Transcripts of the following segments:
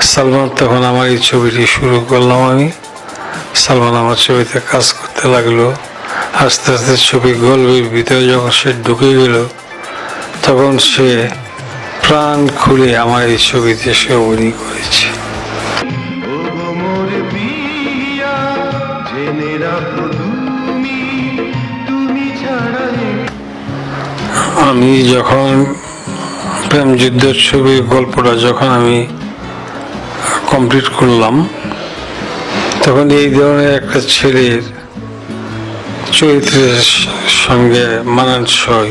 সালমান তখন আমার এই ছবিটি শুরু করলাম আমি। সালমান আমার ছবিতে কাজ করতে লাগল। আস্তে আস্তে ছবি গল্পের ভিতরে যখন সে ঢুকে গেল তখন সে প্রাণ খুলে আমার এই ছবিতে সে অভিনয় করেছে। আমি যখন প্রেম যুদ্ধের ছবির গল্পটা যখন আমি কমপ্লিট করলাম। তখন এই ধরনের একটা ছেলের চরিত্রের সঙ্গে মানানসই।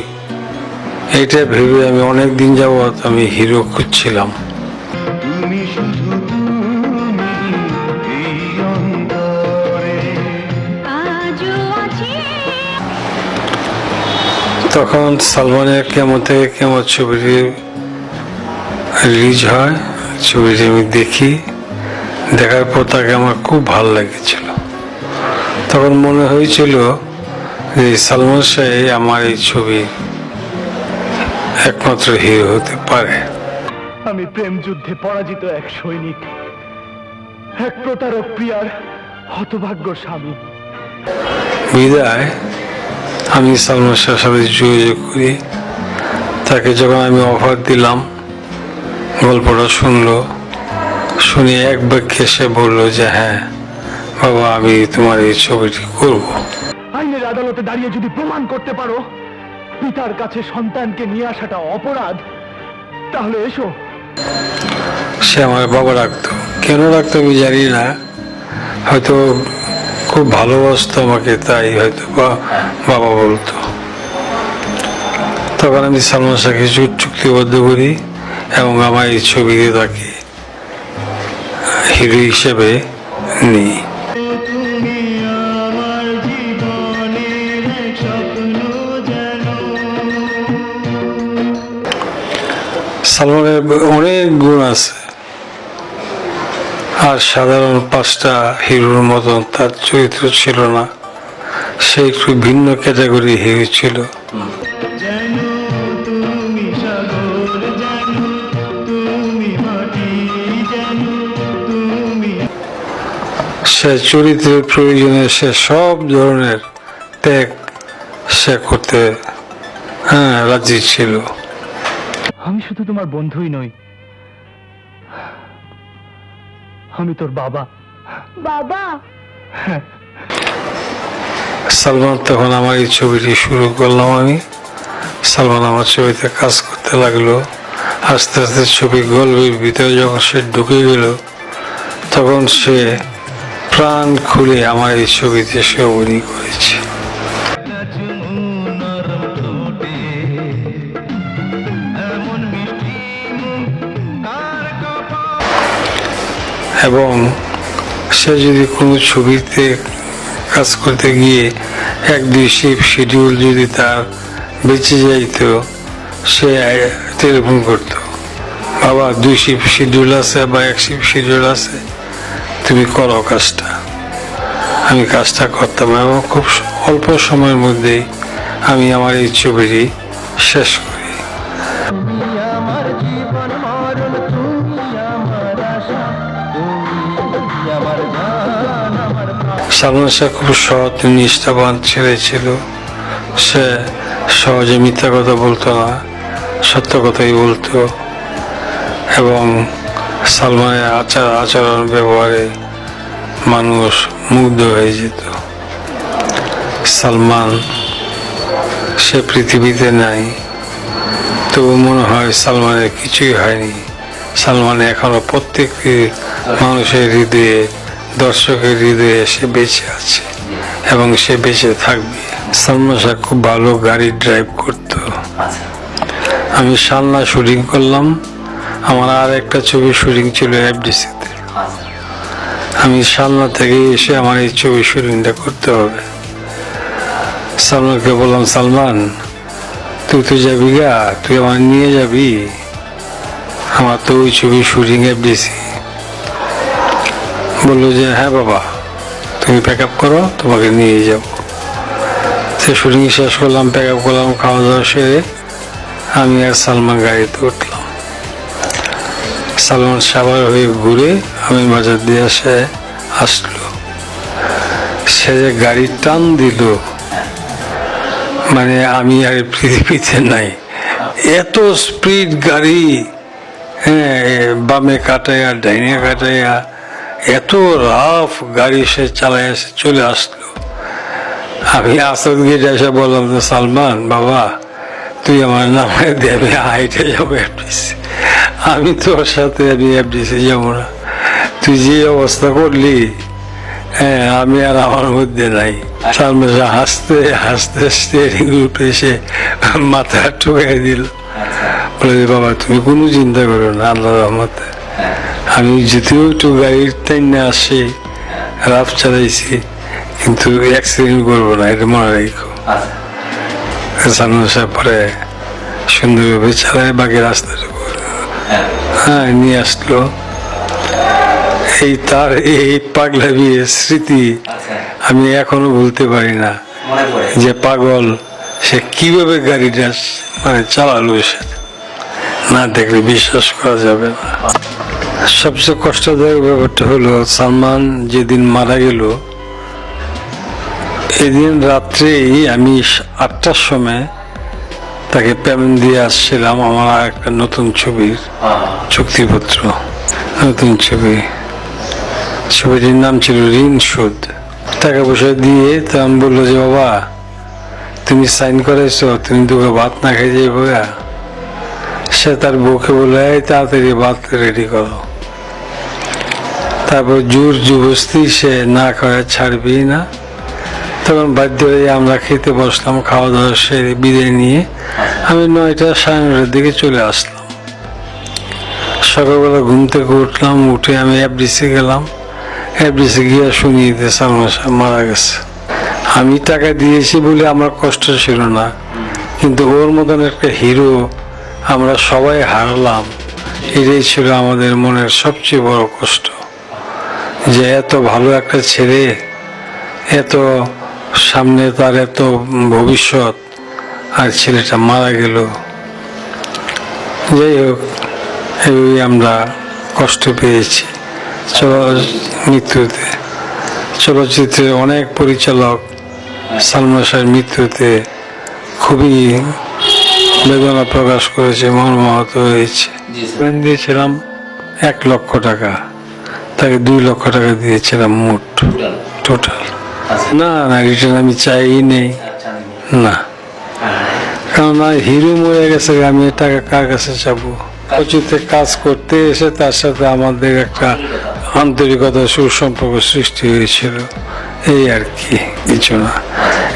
এটা ভেবে আমি অনেক দিন যাবৎ আমি হিরো খুঁজছিলাম। তুমি শুধু তুমি এই অন্তরে। আজও আছে। তখন সালমানের কেমন থেকে কেমন ছবিটি রিলিজ হয় ছবিটি আমি দেখি। দেখার পর তাকে আমার খুব ভালো লেগেছিল। তখন মনে হয়েছিল যে সালমান শাহ আমার এই ছবি একমাত্র হিরো হতে পারে। আমি প্রেম যুদ্ধে পরাজিত এক সৈনিক এক প্রতারক প্রিয়ার হতভাগ্য স্বামী। বিদায় আমি সালমান শাহের সাথে যোগাযোগ করি। তাকে যখন আমি অফার দিলাম গল্পটা শুনলো। শুনে এক বাক্যে সে বলল যে হ্যাঁ বাবা আমি তোমার এই ছবিটি করব। আইনের আদালতে দাঁড়িয়ে যদি প্রমাণ করতে পারো পিতার কাছে সন্তানকে নিয়ে আসাটা অপরাধ তাহলে এসো। সে আমার বাবা রাখতো। কেন রাখতো আমি জানি না। হয়তো খুব ভালোবাসতো আমাকে তাই হয়তো বা- বাবা বলতো। তখন আমি সালমান শাহকে চুক্তিবদ্ধ করি এবং আমার এই ছবিতে তাকে হিরো হিসেবে নিই। সালমানের অনেক গুণ আছে। আর সাধারণ পাঁচটা হিরোর মতন তার চরিত্র ছিল না। সে একটু ভিন্ন ক্যাটাগরি হিরো ছিল। সে চরিত্রের প্রয়োজনে সে সব ধরনের ত্যাগ সে করতে হ্যাঁ রাজি ছিল। আমি শুধু তোমার বন্ধুই নই। আমি তোর বাবা। বাবা? সালমান তখন আমার এই ছবিটি শুরু করলাম আমি। সালমান আমার ছবিতে কাজ করতে লাগল। আস্তে আস্তে ছবি গল্পের ভিতরে যখন সে ঢুকে গেল তখন সে প্রাণ খুলে আমার এই ছবিতে সে অভিনয় করেছে। এবং সে যদি কোনো ছবিতে কাজ করতে গিয়ে এক দুই শিপ শিডিউল যদি তার বেঁচে যাইতো, সে টেলিফোন করতো। বাবা দুই শিপ শিডিউল আছে বা এক শিপ শিডিউল আছে। তুমি করো কাজটা। আমি কাজটা করতাম এবং খুব অল্প সময়ের মধ্যেই আমি আমার এই ছবিটি শেষ করি। সালমান শাহ খুব সৎ, নিষ্ঠাবান ছেলে ছিল। সে সহজে মিথ্যা কথা বলতো না, সত্য কথাই বলতো। এবং সালমানের আচার, আচরণ, ব্যবহারে মানুষ মুগ্ধ হয়ে যেত। সালমান সে পৃথিবীতে নাই, তবু মনে হয় সালমানের কিছুই হয়নি। সালমান এখনও প্রত্যেক মানুষের হৃদয়ে, দর্শকের হৃদয়ে সে বেঁচে আছে এবং সে বেঁচে থাকবে। সালমান শাহ খুব ভালো গাড়ি ড্রাইভ করতো। আমি সালনা শুটিং করলাম। আমার আর একটা ছবি শুটিং ছিল এফডিসিতে আমি সালনা থেকে এসে আমার এই ছবি শুটিংটা করতে হবে। সালমানকে বললাম, সালমান, তুই তো যাবি গা, তুই আমার নিয়ে যাবি। আমার তো ওই ছবি শুটিং এফডিসি বলল যে হ্যাঁ বাবা, তুমি প্যাক আপ করো, তোমাকে নিয়ে যাব। সে শুটিং শেষ করলাম প্যাক আপ করলাম, খাওয়া দাওয়া সেরে আমি আর সালমান গাড়িতে উঠলাম সালমান সাবার হয়ে ঘুরে আমি বাজার দিয়ে এসে আসলো। সে যে গাড়ি টান দিল মানে আমি আর পৃথিবীতে নাই। এত স্পিড গাড়ি হ্যাঁ বামে কাটাইয়া, ডাইনে কাটাইয়া, এত রাফ গাড়ি সে চালায় এসে চলে আসলো। আমি আসাদ গেটে এসে বললাম তো সালমান, বাবা, তুই আমার নামে দেবে, হাইটে যাব, এফডিসি। আমি তোর সাথে আমি এফডিসি যাব না। তুই যে অবস্থা করলি হ্যাঁ আমি আর আমার মধ্যে নাই। সালমান শাহ হাসতে হাসতে স্টিয়ারিং উঠে এসে মাথা ঠুকাই দিল। বলে যে, বাবা তুমি কোনো চিন্তা করো না আল্লাহ রহমতে। আমি যদিও একটু গাড়ির টাইম না আসি রাফ চালাইছি কিন্তু অ্যাক্সিডেন্ট করব না এটা মনে রাখো। সালমান সাহেব পরে সুন্দরভাবে চালায় বাকি রাস্তাটুকু হ্যাঁ নিয়ে আসলো। এই তার এই পাগলা বিয়ে স্মৃতি আমি এখনও ভুলতে পারি না যে পাগল সে কীভাবে গাড়িটা মানে চালালো সে না দেখলে বিশ্বাস করা যাবে না। সবচেয়ে কষ্টদায়ক ব্যাপারটা হলো সালমান যেদিন মারা গেল এদিন রাত্রেই আমি আটটার সময় তাকে পেমেন্ট দিয়ে আসছিলাম আমার একটা নতুন ছবির চুক্তিপত্র। নতুন ছবি। ছবিটির নাম ছিল ঋণ শোধ। টাকা পয়সা দিয়ে তো আমি বলল যে বাবা তুমি সাইন করেছ তুমি দুটো ভাত না খেয়ে যাইবো গা?" সে তার বউকে বলে "এই তাড়াতাড়ি ভাত রেডি করো। তারপর জোর জুবস্তি সে না খাওয়া ছাড়বি না। তখন বাধ্য হয়ে আমরা খেতে বসলাম খাওয়া দাওয়া সেরে বিদায় নিয়ে আমি নয়টা সাড়ে নটার দিকে চলে আসলাম। সকালবেলা ঘুম থেকে উঠলাম, উঠে আমি এফডিসি গেলাম। এফডিসি গিয়ে শুনিয়ে দিয়ে সাহেব মারা গেছে। আমি টাকা দিয়েছি বলে আমার কষ্ট ছিল না, কিন্তু ওর মতন একটা হিরো আমরা সবাই হারলাম। এটাই ছিল আমাদের মনের সবচেয়ে বড় কষ্ট। যে এত ভালো একটা ছেলে, এত সামনে তার এত ভবিষ্যৎ আর ছেলেটা মারা গেল। যাই হোক এই আমরা কষ্ট পেয়েছি চল মৃত্যুতে চলচ্চিত্রে অনেক পরিচালক সালমান শাহের মৃত্যুতে খুবই বেদনা প্রকাশ করেছে মর্মাহত হয়েছে। দিয়েছিলাম এক লক্ষ টাকা তাকে দুই লক্ষ টাকা দিয়েছিলাম মোট টোটাল। না না আমি চাই নেই। না। কারণ হিরো মরে গেছে আমি টাকা কার কাছে চাবো? কাজ করতে এসে তার সাথে আমাদের একটা আন্তরিকতা সুসম্পর্ক সৃষ্টি হয়েছিল। এই আর কি কিছু না।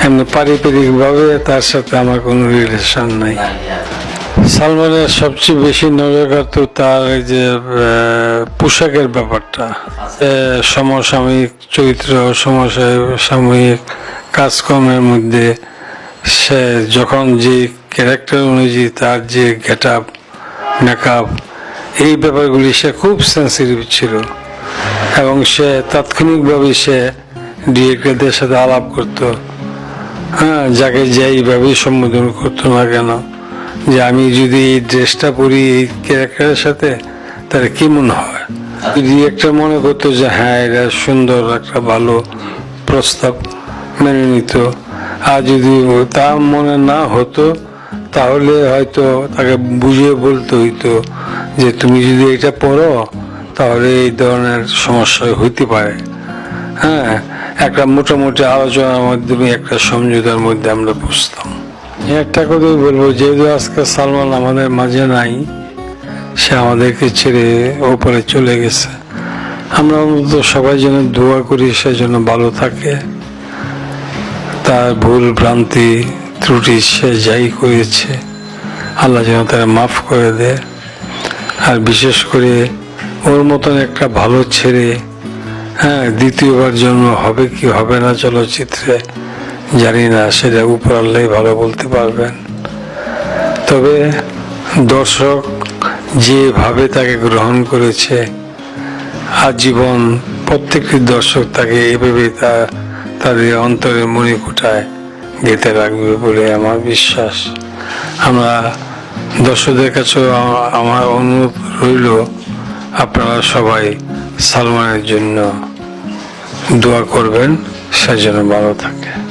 এমনি পারিবারিক ভাবে তার সাথে আমার কোনো রিলেশন নাই। সালমানের সবচেয়ে বেশি নজর কাটতো তার এই যে পোশাকের ব্যাপারটা। সমসাময়িক চরিত্র সমসাময়িক কাজকর্মের মধ্যে সে যখন যে ক্যারেক্টার অনুযায়ী তার যে গেট আপ মেকআপ এই ব্যাপারগুলি সে খুব সেন্সিটিভ ছিল। এবং সে তাৎক্ষণিকভাবে সে ডিরেক্টরদের সাথে আলাপ করতো। হ্যাঁ যাকে যেইভাবেই সম্বোধন করতো না কেন যে আমি যদি এই ড্রেসটা পরি, এই ক্যারেক্টারের সাথে, তাহলে কেমন হয়? ডিরেক্টর মনে করতো যে হ্যাঁ এটা সুন্দর, একটা ভালো প্রস্তাব মেনে নিত। আর যদি তা মনে না হতো, তাহলে হয়তো তাকে বুঝিয়ে বলতে হইতো যে, তুমি যদি এটা পড়ো তাহলে এই ধরনের সমস্যা হইতে পারে। হ্যাঁ একটা মোটামুটি আলোচনার মাধ্যমে, একটা সমঝোতার মধ্যে আমরা বুঝতাম। একটা কথাই বলব, যেহেতু আজকে সালমান আমাদের মাঝে নাই, সে আমাদেরকে ছেড়ে ওপরে চলে গেছে। আমরা অন্তত সবাই যেন দোয়া করি সে যেন ভালো থাকে। তার ভুল, ভ্রান্তি, ত্রুটি সে যাই করেছে, আল্লাহ যেন তারা মাফ করে দেয় আর বিশেষ করে ওর মতন একটা ভালো ছেড়ে হ্যাঁ দ্বিতীয়বার জন্ম হবে কি হবে না চলচ্চিত্রে জানি না, সেটা উপর আল্লাহ ভালো বলতে পারবেন। তবে দর্শক যেভাবে তাকে গ্রহণ করেছে, আজীবন প্রত্যেকটি দর্শক তাকে এভাবে তা, তাদের অন্তরের মণিকুটায় গেঁথে রাখবে বলে আমার বিশ্বাস। আমরা দর্শকদের কাছেও আমার অনুরোধ রইল, আপনারা সবাই সালমানের জন্য দোয়া করবেন, সে ভালো থাকে।